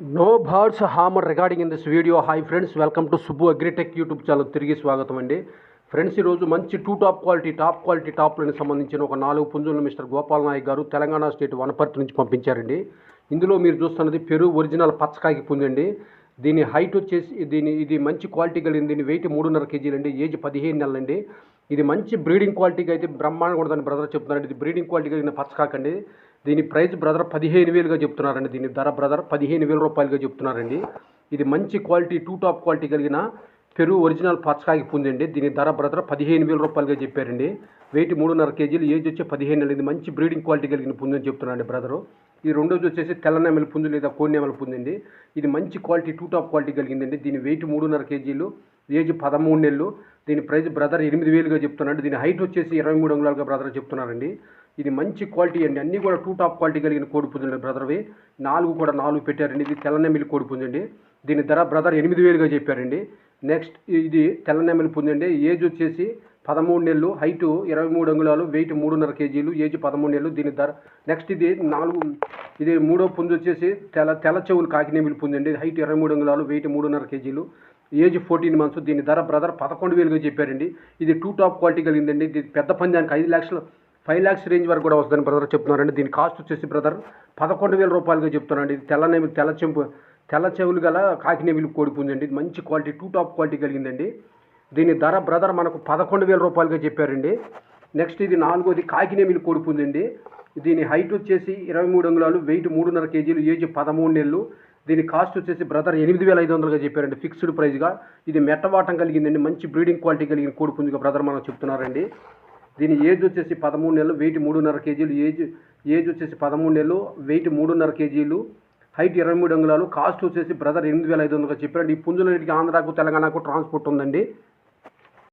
No birds hammer regarding in this video hi friends welcome to Subbu agritech YouTube channel తిరిగి స్వాగతం అండి. Friends ఈరోజు మంచి two top quality top quality టాప్లకు సంబంధించిన ఒక నాలుగు పుంజులను మిస్టర్ గోపాల్ నాయక్ గారు తెలంగాణ స్టేట్ వనపర్తి నుంచి పంపించారండి. ఇందులో మీరు చూస్తున్నది పెరు ఒరిజినల్ పచ్చకాయకి పుంజండి. దీని హైట్ వచ్చేసి దీని ఇది మంచి క్వాలిటీ కలిగింది దీని వెయిట్ మూడున్నర కేజీలు అండి ఏజ్ పదిహేను నెలలండి. ఇది మంచి బ్రీడింగ్ క్వాలిటీకి అయితే బ్రహ్మాండంగా ఉంటుందని బ్రదర్ చెప్తున్నారండి. ఇది బ్రీడింగ్ క్వాలిటీ కలిగిన పచ్చకాకండి దీని ప్రైస్ బ్రదర్ పదిహేను వేలుగా చెప్తున్నారండి. దీని ధర బ్రదర్ పదిహేను వేల రూపాయలుగా చెప్తున్నారండి. ఇది మంచి క్వాలిటీ టూ టాప్ క్వాలిటీ కలిగిన పెరుగు ఒరిజినల్ పచ్చకాయకి పుంజండి దీని ధర బ్రదర్ పదిహేను వేల రూపాయలుగా చెప్పారండి. వెయిట్ మూడున్నర కేజీలు ఏజ్ వచ్చి పదిహేను నెలలు ఇది మంచి బ్రీడింగ్ క్వాలిటీ కలిగిన పుంజని చెప్తున్నారండి బ్రదరు. ఈ రెండోది వచ్చేసి తెల్లనెమల పుంజు లేదా కోడినెమల పుంజండి ఇది మంచి క్వాలిటీ టూ టాప్ క్వాలిటీ కలిగిందండి. దీని వెయిట్ మూడున్నర కేజీలు ఏజ్ పదమూడు నెలలు. దీని ప్రైస్ బ్రదర్ ఎనిమిది వేలుగా చెప్తున్నాడు. దీని హైట్ వచ్చేసి ఇరవై మూడు అంగుళాలుగా బ్రదర్ చెప్తున్నారండి. ఇది మంచి క్వాలిటీ అండి. అన్నీ కూడా టూ టాప్ క్వాలిటీ కలిగిన కోడిపుంజండి బ్రదర్వి. నాలుగు కూడా నాలుగు పెట్టారండి. ఇది తెల్లనెమిలి కోడిపుంజండి దీని ధర బ్రదర్ ఎనిమిది వేలుగా చెప్పారండి. నెక్స్ట్ ఇది తెల్లనెమిలి పుంజండి. ఏజ్ వచ్చేసి పదమూడు నెలలు. హైటు ఇరవై మూడు అంగుళాలు. వెయిట్ మూడున్నర కేజీలు. ఏజ్ పదమూడు నెలలు. దీని ధర నెక్స్ట్ ఇది నాలుగు ఇది మూడో పుంజు వచ్చేసి తెల తెల్ల చెవులు కాకినేమిలి పుంజండి. హైట్ ఇరవై మూడు అంగుళాలు. వెయిట్ మూడున్నర కేజీలు. ఏజ్ ఫోర్టీన్ మంత్స్ దీని ధర బ్రదర్ పదకొండు వేలుగా చెప్పారండి. ఇది టూ టాప్ క్వాలిటీ కలిగిందండి. ఇది పెద్ద పందానికి ఐదు లక్షలు ఫైవ్ ల్యాక్స్ రేంజ్ వరకు కూడా వస్తుందని బ్రదర్ చెప్తున్నారండి. దీని కాస్ట్ వచ్చేసి బ్రదర్ పదకొండు వేల రూపాయలుగా చెప్తున్నారండి. ఇది తెల్లనేమి తెల్ల చెంపు తెల్ల చెవులు గల కాకినేమిలి కోడి ఇది మంచి క్వాలిటీ టూ టాప్ క్వాలిటీ కలిగిందండి. దీని ధర బ్రదర్ మనకు పదకొండు వేల రూపాయలుగా చెప్పారండి. నెక్స్ట్ ఇది నాలుగోది కాకినేమిలి కోడి దీని హైట్ వచ్చేసి ఇరవై మూడు అంగుళాలు వెయిట్ మూడున్నర కేజీలు ఏజ్ పదమూడు నెలలు. దీని కాస్ట్ వచ్చేసి బ్రదర్ ఎనిమిది వేల ఐదు వందలుగా చెప్పారండి. ఫిక్స్డ్ ప్రైస్గా. ఇది మెట్టవాటం కలిగిందండి. మంచి బ్రీడింగ్ క్వాలిటీ కలిగిన కోడి పుంజుగా బ్రదర్ మనం చెప్తున్నారండి. దీని ఏజ్ వచ్చేసి పదమూడు నెలలు వెయిట్ మూడున్నర కేజీలు. ఏజ్ ఏజ్ వచ్చేసి పదమూడు నెలలు వెయిట్ మూడున్నర కేజీలు. హైట్ ఇరవై మూడు అంగుళాలు. కాస్ట్ వచ్చేసి బ్రదర్ ఎనిమిది వేల ఐదు వందలుగా చెప్పారండి. ఈ పుంజులన్నిటికీ ఆంధ్రాకు తెలంగాణకు ట్రాన్స్పోర్ట్ ఉందండి.